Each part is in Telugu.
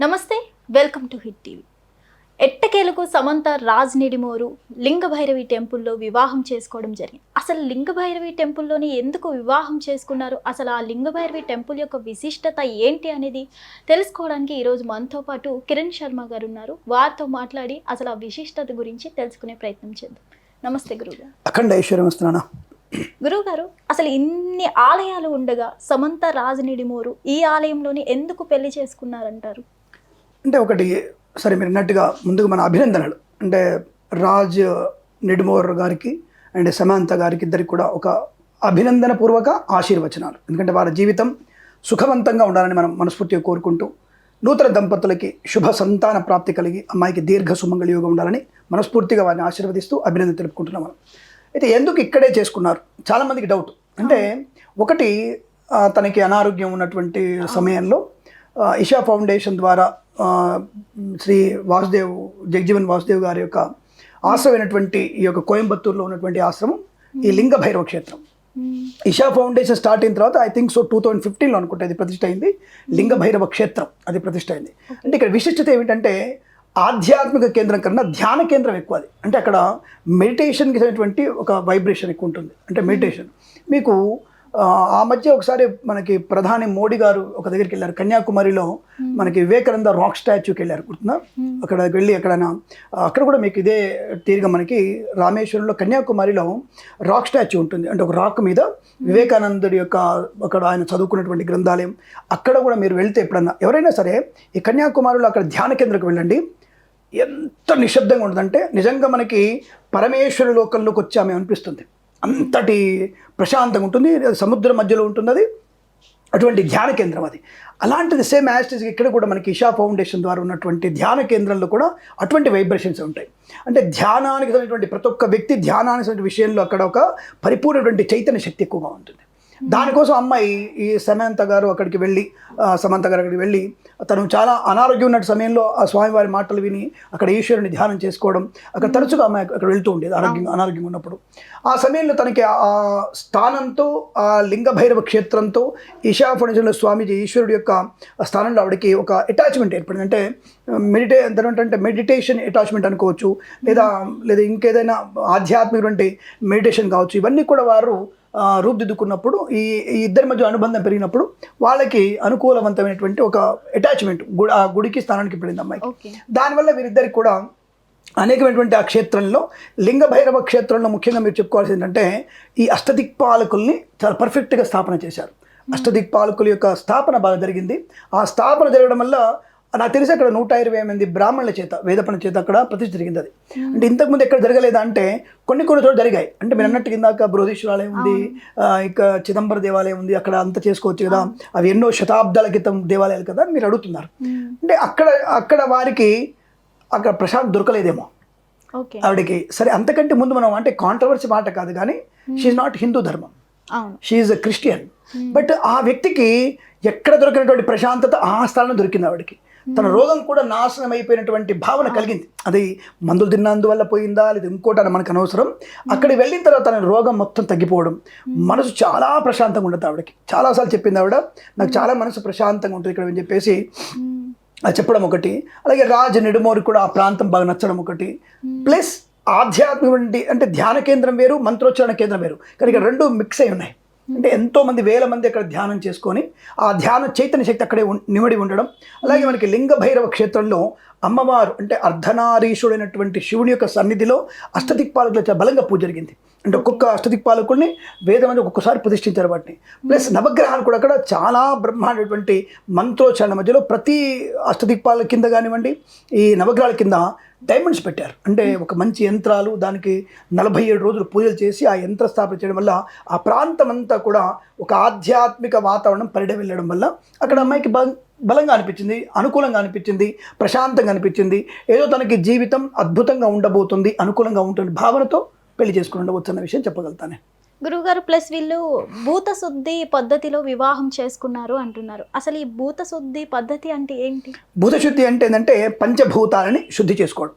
నమస్తే వెల్కమ్ టు హిట్ టీవీ. ఎట్టకేలకు సమంత రాజ్ నిడిమోరు లింగభైరవి టెంపుల్లో వివాహం చేసుకోవడం జరిగింది. అసలు లింగభైరవి టెంపుల్లోని ఎందుకు వివాహం చేసుకున్నారు? అసలు ఆ లింగభైరవి టెంపుల్ యొక్క విశిష్టత ఏంటి అనేది తెలుసుకోవడానికి ఈరోజు మనతో పాటు కిరణ్ శర్మ గారు ఉన్నారు. వారితో మాట్లాడి అసలు ఆ విశిష్టత గురించి తెలుసుకునే ప్రయత్నం చేద్దాం. నమస్తే గురుగారు అఖండ ఐశ్వర్యం వస్తున్నానా? గురువుగారు అసలు ఇన్ని ఆలయాలు ఉండగా సమంత రాజ్ నిడిమోరు ఈ ఆలయంలోని ఎందుకు పెళ్ళి చేసుకున్నారంటారు? అంటే ఒకటి సరే మీరు అన్నట్టుగా ముందుగా మన అభినందనలు. అంటే రాజ్ నిడుమోర్ గారికి అండ్ సమాంత గారికి ఇద్దరికి కూడా ఒక అభినందన పూర్వక ఆశీర్వచనాలు. ఎందుకంటే వారి జీవితం సుఖవంతంగా ఉండాలని మనం మనస్ఫూర్తిగా కోరుకుంటూ నూతన దంపతులకి శుభ సంతాన ప్రాప్తి కలిగి అమ్మాయికి దీర్ఘ సుమంగళ యోగం ఉండాలని మనస్ఫూర్తిగా వారిని ఆశీర్వదిస్తూ అభినందన తెలుపుకుంటున్నాం మనం. అయితే ఎందుకు ఇక్కడే చేసుకున్నారు? చాలామందికి డౌట్ అంటే ఒకటి తనకి అనారోగ్యం ఉన్నటువంటి సమయంలో ఇషా ఫౌండేషన్ ద్వారా శ్రీ వాసుదేవ్ జగజీవన్ వాసుదేవ్ గారి యొక్క ఆశ్రమైనటువంటి ఈ యొక్క కోయంబత్తూరులో ఉన్నటువంటి ఆశ్రమం ఈ లింగ భైరవ క్షేత్రం. ఇషా ఫౌండేషన్ స్టార్ట్ అయిన తర్వాత I think so two thousand ఫిఫ్టీన్లో అనుకుంటే అది ప్రతిష్ట అయింది. లింగ భైరవ క్షేత్రం అది ప్రతిష్ట అయింది. అంటే ఇక్కడ విశిష్టత ఏమిటంటే ఆధ్యాత్మిక కేంద్రం కన్నా ధ్యాన కేంద్రం ఎక్కువ అది. అంటే అక్కడ మెడిటేషన్కి అయినటువంటి ఒక వైబ్రేషన్ ఎక్కువ ఉంటుంది. అంటే మెడిటేషన్ మీకు ఆ, మధ్య ఒకసారి మనకి ప్రధాని మోడీ గారు ఒక దగ్గరికి వెళ్ళారు కన్యాకుమారిలో మనకి వివేకానంద రాక్ స్టాచ్యూకి వెళ్ళారు గుర్తుందా? అక్కడ వెళ్ళి ఎక్కడైనా అక్కడ కూడా మీకు ఇదే తీరుగా మనకి రామేశ్వరంలో కన్యాకుమారిలో రాక్ స్టాచ్యూ ఉంటుంది. అంటే ఒక రాక్ మీద వివేకానందుడి యొక్క అక్కడ ఆయన చదువుకున్నటువంటి గ్రంథాలయం అక్కడ కూడా మీరు వెళ్తే ఎప్పుడన్నా ఎవరైనా సరే ఈ కన్యాకుమారిలో అక్కడ ధ్యాన కేంద్రకు వెళ్ళండి. ఎంత నిశ్శబ్దంగా ఉంటుందంటే నిజంగా మనకి పరమేశ్వర లోకంలోకి వచ్చామే అనిపిస్తుంది. అంతటి ప్రశాంతంగా ఉంటుంది సముద్ర సముద్రం మధ్యలో ఉంటుంది అది అటువంటి ధ్యాన కేంద్రం అది. అలాంటిది సేమ్ యాస్టిస్ ఇక్కడ కూడా మనకి ఇషా ఫౌండేషన్ ద్వారా ఉన్నటువంటి ధ్యాన కేంద్రంలో కూడా అటువంటి వైబ్రేషన్స్ ఉంటాయి. అంటే ధ్యానానికి సంబంధించినటువంటి ప్రతి ఒక్క వ్యక్తి ధ్యానానికి సంబంధించిన విషయంలో అక్కడ ఒక పరిపూర్ణటువంటి చైతన్య శక్తి ఎక్కువగా ఉంటుంది. దానికోసం అమ్మాయి ఈ సమంత గారు అక్కడికి వెళ్ళి సమంత గారు అక్కడికి వెళ్ళి తను చాలా అనారోగ్యం ఉన్న సమయంలో ఆ స్వామివారి మాటలు విని అక్కడ ఈశ్వరుని ధ్యానం చేసుకోవడం అక్కడ తరచుగా అమ్మాయి అక్కడ వెళ్తూ ఉండేది ఆరోగ్యం అనారోగ్యం ఉన్నప్పుడు. ఆ సమయంలో తనకి ఆ స్థానంతో ఆ లింగ భైరవ క్షేత్రంతో ఈశా ఫౌండేషన్లో స్వామీజీ ఈశ్వరుడు యొక్క స్థానంలో ఆవిడకి ఒక అటాచ్మెంట్ ఏర్పడింది. అంటే మెడిటే అంటే మెడిటేషన్ అటాచ్మెంట్ అనుకోవచ్చు లేదా లేదా ఇంకేదైనా ఆధ్యాత్మికటువంటి మెడిటేషన్ కావచ్చు ఇవన్నీ కూడా వారు రూపుదిద్దుకున్నప్పుడు ఈ ఈ ఇద్దరి మధ్య అనుబంధం పెరిగినప్పుడు వాళ్ళకి అనుకూలవంతమైనటువంటి ఒక అటాచ్మెంట్ గుడి ఆ గుడికి స్థానానికి పడింది అమ్మాయికి. దానివల్ల వీరిద్దరికి కూడా అనేకమైనటువంటి ఆ క్షేత్రంలో లింగ భైరవ క్షేత్రంలో ముఖ్యంగా మీరు చెప్పుకోవాల్సింది ఏంటంటే ఈ అష్టదిక్పాలకుల్ని చాలా పర్ఫెక్ట్గా స్థాపన చేశారు. అష్టదిక్పాలకుల యొక్క స్థాపన బాగా జరిగింది. ఆ స్థాపన జరగడం వల్ల నాకు తెలిసి అక్కడ నూట ఇరవై మంది బ్రాహ్మణుల చేత వేదపణ చేత అక్కడ ప్రతిష్ఠ జరిగింది అది అంటే ఇంతకుముందు ఎక్కడ జరగలేదా అంటే కొన్ని కొన్ని చోట్ల జరిగాయి. అంటే మీరు అన్నట్టు ఇందాక బృహదీశ్వరాలయం ఉంది ఇక చిదంబర దేవాలయం ఉంది అక్కడ అంత చేసుకోవచ్చు కదా. అవి ఎన్నో శతాబ్దాల క్రితం దేవాలయాలు కదా మీరు అడుగుతున్నారు. అంటే అక్కడ అక్కడ వారికి అక్కడ ప్రశాంత్ దొరకలేదేమో. ఆవిడకి సరే అంతకంటే ముందు మనం అంటే కాంట్రవర్సీ మాట కాదు కానీ షీఈ్ నాట్ హిందూ ధర్మం. షీఈ్ క్రిస్టియన్ బట్ ఆ వ్యక్తికి ఎక్కడ దొరికినటువంటి ప్రశాంతత ఆ స్థలంలో దొరికింది ఆవిడకి. తన రోగం కూడా నాశనం అయిపోయినటువంటి భావన కలిగింది. అది మందులు తిన్నందువల్ల పోయిందా లేదా ఇంకోటి అని మనకు అనవసరం. అక్కడికి వెళ్ళిన తర్వాత తన రోగం మొత్తం తగ్గిపోవడం. మనసు చాలా ప్రశాంతంగా ఉంటుంది ఆవిడకి. చాలాసార్లు చెప్పింది ఆవిడ. నాకు చాలా మనసు ప్రశాంతంగా ఉంటుంది ఇక్కడ అని చెప్పేసి అది చెప్పడం ఒకటి. అలాగే రాజ నెడుమోరి కూడా ఆ ప్రాంతం బాగా నచ్చడం ఒకటి. ప్లస్ ఆధ్యాత్మిక అంటే ధ్యాన కేంద్రం వేరు మంత్రోచ్చారణ కేంద్రం వేరు. కానీ ఇక్కడ రెండు మిక్స్ అయి ఉన్నాయి. అంటే ఎంతో మంది వేల మంది అక్కడ ధ్యానం చేసుకొని ఆ ధ్యాన చైతన్య శక్తి అక్కడే ఉన్- నిమిడి ఉండడం. అలాగే మనకి లింగ భైరవ క్షేత్రంలో అమ్మవారు అంటే అర్ధనారీషుడైనటువంటి శివుని యొక్క సన్నిధిలో అష్టదిక్పాలకులు చాలా బలంగా పూజ జరిగింది. అంటే ఒక్కొక్క అష్టదిక్పాలకుల్ని వేదమంది ఒక్కొక్కసారి ప్రతిష్ఠించారు వాటిని. ప్లస్ నవగ్రహాలు కూడా అక్కడ చాలా బ్రహ్మాండటువంటి మంత్రోచ్చారణ మధ్యలో ప్రతి అష్టదిక్పాల కింద కానివ్వండి ఈ నవగ్రహాల కింద డైమండ్స్ పెట్టారు. అంటే ఒక మంచి యంత్రాలు దానికి నలభై ఏడు రోజులు పూజలు చేసి ఆ యంత్ర స్థాపన చేయడం వల్ల ఆ ప్రాంతం అంతా కూడా ఒక ఆధ్యాత్మిక వాతావరణం పరిడ వెళ్ళడం వల్ల అక్కడ అమ్మాయికి బలంగా అనిపించింది అనుకూలంగా అనిపించింది ప్రశాంతంగా అనిపించింది. ఏదో తనకి జీవితం అద్భుతంగా ఉండబోతుంది అనుకూలంగా ఉంటుంది భావనతో పెళ్ళి చేసుకుని ఉండవచ్చు అన్న విషయం చెప్పగలుగుతాను. గురువుగారు ప్లస్ వీళ్ళు భూత శుద్ధి పద్ధతిలో వివాహం చేసుకున్నారు అంటున్నారు. అసలు ఈ భూత శుద్ధి పద్ధతి అంటే ఏంటి? భూతశుద్ధి అంటే ఏంటంటే పంచభూతాలని శుద్ధి చేసుకోవడం.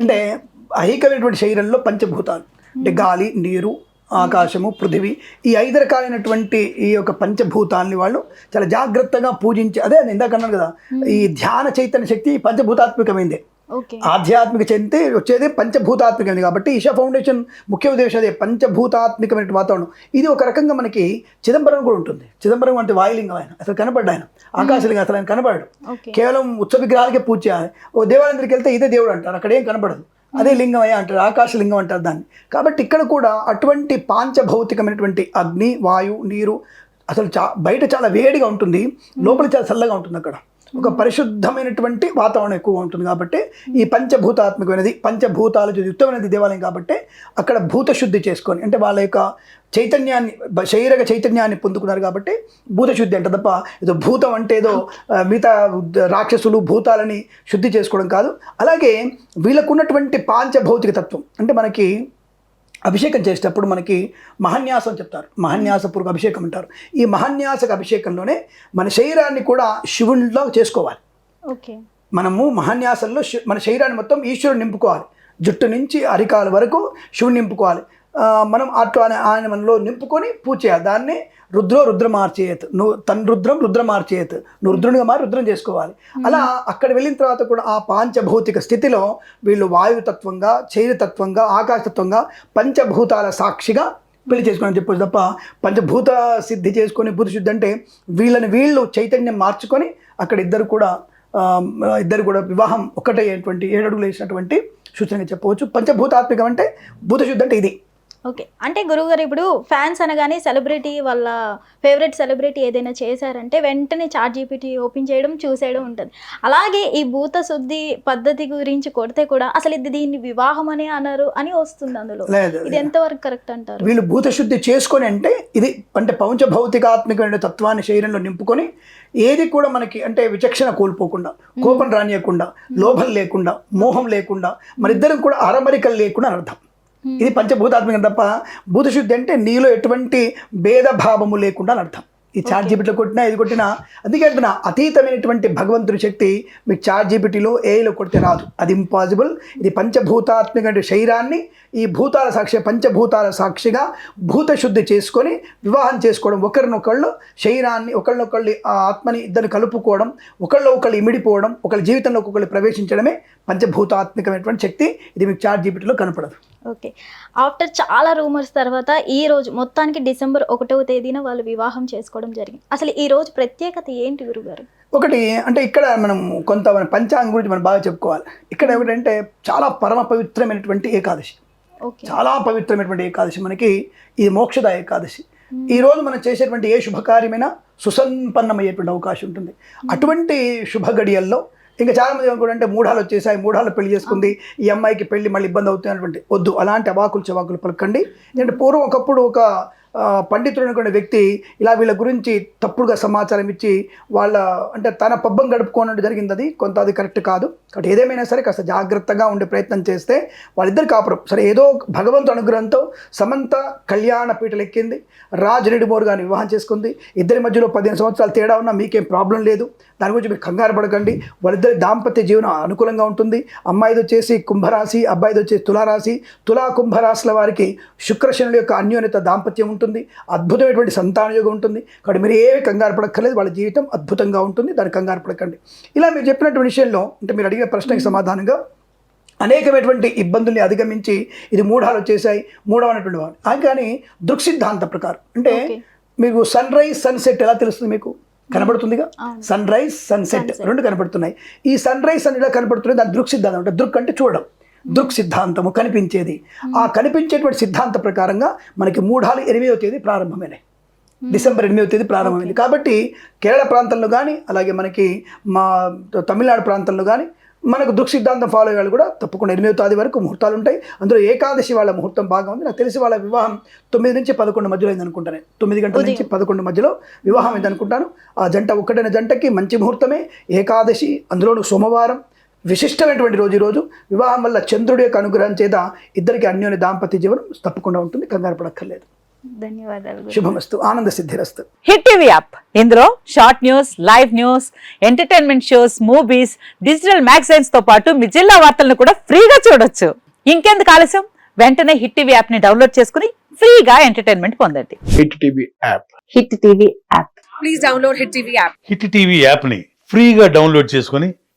అంటే ఐహికమైనటువంటి శరీరంలో పంచభూతాలు. అంటే గాలి నీరు ఆకాశము పృథివీ ఈ ఐదు రకాలైనటువంటి ఈ యొక్క పంచభూతాల్ని వాళ్ళు చాలా జాగ్రత్తగా పూజించి అదే నేను ఇందాక అన్నాను కదా ఈ ధ్యాన చైతన్య శక్తి పంచభూతాత్మకమైందే. ఆధ్యాత్మిక చెందితే వచ్చేది పంచభూతాత్మికమైనది కాబట్టి ఈషా ఫౌండేషన్ ముఖ్య ఉద్దేశం అదే పంచభూతాత్మికమైన వాతావరణం. ఇది ఒక రకంగా మనకి చిదంబరం కూడా ఉంటుంది. చిదంబరం అంటే వాయులింగం ఆయన అసలు కనపడ్డా ఆయన. ఆకాశలింగం అసలు ఆయన కనపడాడు. కేవలం ఉత్సవ విగ్రహాలకే పూజ చేయాలి. ఓ దేవాలయం దగ్గరికి వెళ్తే ఇదే దేవుడు అంటారు. అక్కడ ఏం కనపడదు. అదే లింగం అయ్యా అంటారు ఆకాశలింగం అంటారు దాన్ని. కాబట్టి ఇక్కడ కూడా అటువంటి పాంచభౌతికమైనటువంటి అగ్ని వాయు నీరు అసలు చా బయట చాలా వేడిగా ఉంటుంది. లోపల చాలా చల్లగా ఉంటుంది అక్కడ. ఒక పరిశుద్ధమైనటువంటి వాతావరణం ఎక్కువ ఉంటుంది కాబట్టి ఈ పంచభూతాత్మకమైనది పంచభూతాలు యుక్తమైనది దేవాలయం కాబట్టి అక్కడ భూత శుద్ధి చేసుకొని అంటే వాళ్ళ యొక్క చైతన్యాన్ని శరీరక చైతన్యాన్ని పొందుకున్నారు కాబట్టి భూత శుద్ధి అంటే తప్ప ఏదో భూతం అంటే ఏదో మిగతా రాక్షసులు భూతాలని శుద్ధి చేసుకోవడం కాదు. అలాగే వీళ్ళకున్నటువంటి పాంచభౌతిక తత్వం అంటే మనకి అభిషేకం చేసేటప్పుడు మనకి మహాన్యాసం చెప్తారు. మహాన్యాసపూర్వక అభిషేకం అంటారు. ఈ మహాన్యాసక అభిషేకంలోనే మన శరీరాన్ని కూడా శివునిలో చేసుకోవాలి. ఓకే. మనము మహాన్యాసంలో మన శరీరాన్ని మొత్తం ఈశ్వరుని నింపుకోవాలి. జుట్టు నుంచి అరికాల వరకు శివుని నింపుకోవాలి. మనం అట్లా ఆయన- ఆయన మనలో నింపుకొని పూజ చేయాలి. దాన్ని రుద్రో రుద్రమార్చేయత్ నువ్వు తన రుద్రం రుద్రమార్చేయత్ నువ్వు రుద్రునిగా మారి రుద్రం చేసుకోవాలి. అలా అక్కడ వెళ్ళిన తర్వాత కూడా ఆ పాంచభౌతిక స్థితిలో వీళ్ళు వాయుతత్వంగా చైరతత్వంగా ఆకాశతత్వంగా పంచభూతాల సాక్షిగా పెళ్ళి చేసుకోవడం చెప్పొచ్చు తప్ప పంచభూత సిద్ధి చేసుకొని భూత శుద్ధి అంటే వీళ్ళని వీళ్ళు చైతన్యం మార్చుకొని అక్కడ ఇద్దరు కూడా ఇద్దరు కూడా వివాహం ఒకటయ్యేటువంటి ఏడు అడుగులు వేసినటువంటి సూచనగా చెప్పవచ్చు. పంచభూతాత్మికం అంటే భూత శుద్ధి అంటే ఇది. ఓకే. అంటే గురువుగారు ఇప్పుడు ఫ్యాన్స్ అనగానే సెలబ్రిటీ వాళ్ళ ఫేవరెట్ సెలబ్రిటీ ఏదైనా చేశారంటే వెంటనే చాట్ జీపీటీ ఓపెన్ చేయడం చూసేయడం ఉంటుంది. అలాగే ఈ భూత శుద్ధి పద్ధతి గురించి కొడితే కూడా అసలు ఇది దీన్ని వివాహం అని అన్నారు అని వస్తుంది అందులో. ఇది ఎంతవరకు కరెక్ట్ అంటారు? వీళ్ళు భూత శుద్ధి చేసుకొని అంటే ఇది అంటే పంచభౌతికాత్మికమైన తత్వాన్ని శరీరంలో నింపుకొని ఏది కూడా మనకి అంటే విచక్షణ కోల్పోకుండా కోపం రానియకుండా లోభం లేకుండా మోహం లేకుండా మరిద్దరం కూడా అరమరికలు లేకుండా అర్థం. ఇది పంచభూతాత్మికం తప్ప భూతశుద్ధి అంటే నీలో ఎటువంటి భేదభావము లేకుండా అని అర్థం. ఈ చాట్ జీపీటీలో కొట్టినా ఇది కొట్టినా అందుకే అంటున్నా అతీతమైనటువంటి భగవంతుని శక్తి మీకు చాట్ జీపీటీలో ఏలో కొడితే రాదు. అది ఇంపాసిబుల్ ఇది పంచభూతాత్మిక శరీరాన్ని ఈ భూతాల సాక్షి పంచభూతాల సాక్షిగా భూత శుద్ధి చేసుకొని వివాహం చేసుకోవడం ఒకరినొకళ్ళు శరీరాన్ని ఒకళ్ళనొకళ్ళు ఆ ఆత్మని ఇద్దరు కలుపుకోవడం ఒకళ్ళు ఒకళ్ళు ఇమిడిపోవడం ఒకళ్ళ జీవితంలో ఒకళ్ళు ప్రవేశించడమే పంచభూతాత్మికమైనటువంటి శక్తి. ఇది మీకు చాట్ జీపీటీలో కనపడదు. ఓకే. ఆఫ్టర్ చాలా రూమర్స్ తర్వాత ఈ రోజు మొత్తానికి డిసెంబర్ ఒకటవ తేదీన వాళ్ళు వివాహం చేసుకోవడం జరిగింది. అసలు ఈ రోజు ప్రత్యేకత ఏంటి గురుగారు? ఒకటి అంటే ఇక్కడ మనం కొంత మన పంచాంగం గురించి మనం బాగా చెప్పుకోవాలి. ఇక్కడ ఏమిటంటే చాలా పరమ పవిత్రమైనటువంటి ఏకాదశి. చాలా పవిత్రమైనటువంటి ఏకాదశి మనకి. ఇది మోక్షద ఏకాదశి. ఈ రోజు మనం చేసేటువంటి ఏ శుభకార్యమైనా సుసంపన్నమయ్యేటువంటి అవకాశం ఉంటుంది. అటువంటి శుభ గడియల్లో ఇంకా చాలా మంది కూడా అంటే మూఢాలు వచ్చేసాయి మూఢాలు పెళ్ళి చేసుకుంది ఈ అమ్మాయికి పెళ్ళి మళ్ళీ ఇబ్బంది అవుతుంది అన్నటువంటి వద్దు. అలాంటి అవాకులు చెవాకులు పలకండి. ఎందుకంటే పూర్వం ఒకప్పుడు ఒక పండితుడు అనుకునే వ్యక్తి ఇలా వీళ్ళ గురించి తప్పుడుగా సమాచారం ఇచ్చి వాళ్ళ అంటే తన పబ్బం గడుపుకోనట్టు జరిగింది అది కొంత అది కరెక్ట్ కాదు. కాబట్టి ఏదేమైనా సరే కాస్త జాగ్రత్తగా ఉండే ప్రయత్నం చేస్తే వాళ్ళిద్దరు కాపురం. సరే ఏదో భగవంతు అనుగ్రహంతో సమంత కళ్యాణ పీటలు ఎక్కింది. రాజ్ రెడ్డిమోర్ గారిని వివాహం చేసుకుంది. ఇద్దరి మధ్యలో పదిహేను సంవత్సరాలు తేడా ఉన్నా మీకేం ప్రాబ్లం లేదు. దాని గురించి మీరు కంగారు పడకండి. వాళ్ళిద్దరి దాంపత్య జీవనం అనుకూలంగా ఉంటుంది. అమ్మాయిది వచ్చేసి కుంభరాశి అబ్బాయిది వచ్చేసి తులారాశి. తులా కుంభరాశుల వారికి శుక్రశనుల యొక్క అన్యోన్యత దాంపత్యం ఉంటుంది అద్భుతమైనటువంటి సంతాన యోగం ఉంటుంది. కాబట్టి మీరు ఏమి కంగారు పడక్కర్లేదు. వాళ్ళ జీవితం అద్భుతంగా ఉంటుంది. దానికి కంగారు పడకండి. ఇలా మీరు చెప్పినటువంటి విషయంలో అంటే మీరు అడిగిన ప్రశ్నకి సమాధానంగా అనేకమైనటువంటి ఇబ్బందుల్ని అధిగమించి ఇది మూఢాలు వచ్చేసాయి మూఢం అనేటువంటి వాడు ఆ కానీ దృక్సిద్ధాంత ప్రకారం. అంటే. మీకు సన్ రైజ్ సన్సెట్ ఎలా తెలుస్తుంది మీకు? కనబడుతుందిగా. Sunrise sunset. రెండు కనబడుతున్నాయి ఈ సన్ రైజ్ అని ఎలా కనబడుతుంది దాని దృక్ సిద్ధాంతం అంటే దృక్ అంటే చూడడం. దృక్ సిద్ధాంతము కనిపించేది. ఆ కనిపించేటువంటి సిద్ధాంత ప్రకారంగా మనకి మూఢాలు ఎనిమిదవ తేదీ ప్రారంభమైనాయి. డిసెంబర్ ఎనిమిదవ తేదీ ప్రారంభమైంది కాబట్టి కేరళ ప్రాంతంలో కానీ అలాగే మనకి మా తమిళనాడు ప్రాంతంలో కానీ మనకు దృక్ సిద్ధాంతం ఫాలో అయ్యే వాళ్ళు కూడా తప్పకుండా ఎనిమిదో తేదీ వరకు ముహూర్తాలు ఉంటాయి. అందులో ఏకాదశి వాళ్ళ ముహూర్తం బాగా ఉంది. నాకు తెలిసి వాళ్ళ వివాహం తొమ్మిది నుంచి పదకొండు మధ్యలో అయింది అనుకుంటాను. తొమ్మిది గంటల నుంచి పదకొండు మధ్యలో వివాహం అయింది అనుకుంటాను. ఆ జంట ఒక్కటైన జంటకి మంచి ముహూర్తమే. ఏకాదశి అందులోనూ సోమవారం విశిష్టమైనటువంటి రోజు ఈ రోజు. వివాహం వల్ల చంద్రుడి యొక్క అనుగ్రహం చేత ఇద్దరికి అన్యోన్య దాంపత్య జీవనం తప్పకుండా ఉంటుంది. కంగారు పడక్కర్లేదు. ధన్యవాదాలు. శుభమస్తు. ఆనంద సిద్ధిరస్తు. Hit TV app. ఇందులో short news live news entertainment shows movies digital మ్యాగజైన్స్తో పాటు మీ జిల్లా వార్తలను కూడా ఫ్రీగా చూడొచ్చు. ఇంకెందుకు ఆలస్యం? వెంటనే హిట్ టీవీ యాప్ని డౌన్లోడ్ చేసుకుని ఫ్రీగా ఎంటర్టైన్మెంట్ పొందండి. Hit TV app. Hit TV app. Please download Hit TV app. Hit TV యాప్ని ఫ్రీగా డౌన్లోడ్ చేసుకొని